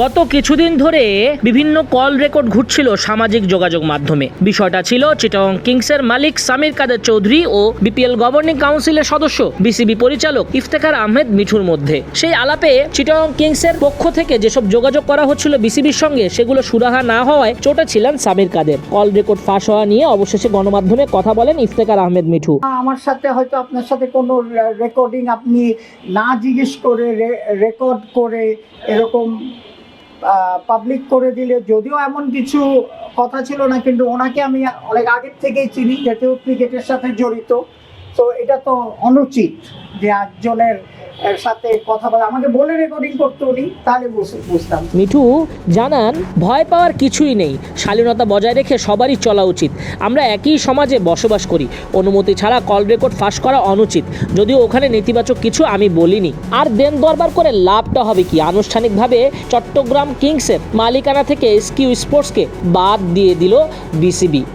গত কিছুদিন ধরে বিভিন্ন কল রেকর্ড ঘুরছিল সামাজিক যোগাযোগ মাধ্যমে। বিষয়টা ছিল চিটাগং কিংসের মালিক সামির কাদের চৌধুরী ও বিপিএল গভর্নিং কাউন্সিলের সদস্য, বিসিবি পরিচালক ইফতেখার আহমেদ মিঠুর মধ্যে। সেই আলাপে চিটাগং কিংসের পক্ষ থেকে যেসব যোগাযোগ করা হচ্ছিল বিসিবির সঙ্গে, সেগুলো সুরাহা না হওয়ায় চোটে ছিলেন সামির কাদের। কল রেকর্ড ফাঁস হওয়া নিয়ে অবশেষে গণমাধ্যমে কথা বলেন ইফতেখার আহমেদ মিঠু। আমার সাথে হয়তো আপনার সাথে কোনো রেকর্ডিং আপনি না জিজ্ঞেস করে রেকর্ড করে এরকম পাবলিক করে দিলে, যদিও এমন কিছু কথা ছিল না, কিন্তু ওনাকে আমি অনেক আগের থেকেই চিনি, যেহেতু ক্রিকেটের সাথে জড়িত। তো এটা তো অনুচিত যে একজনের সাথে কথা বলা। আমাকে বলে রেকর্ডিং করতে উনি, তাহলে বুঝতাম। মিঠু জানান, ভয় পাওয়ার কিছুই নেই। শালীনতা বজায় রেখে সবারই চলা উচিত। আমরা একই সমাজে বসবাস করি। অনুমতি ছাড়া কল রেকর্ড ফাঁস করা অনুচিত। যদিও ওখানে নেতিবাচক কিছু আমি বলিনি। আর দেন দরবার করে লাভটা হবে কি? আনুষ্ঠানিকভাবে চট্টগ্রাম কিংসের মালিকানা থেকে এসকিউ স্পোর্টসকে বাদ দিয়ে দিল বিসিবি।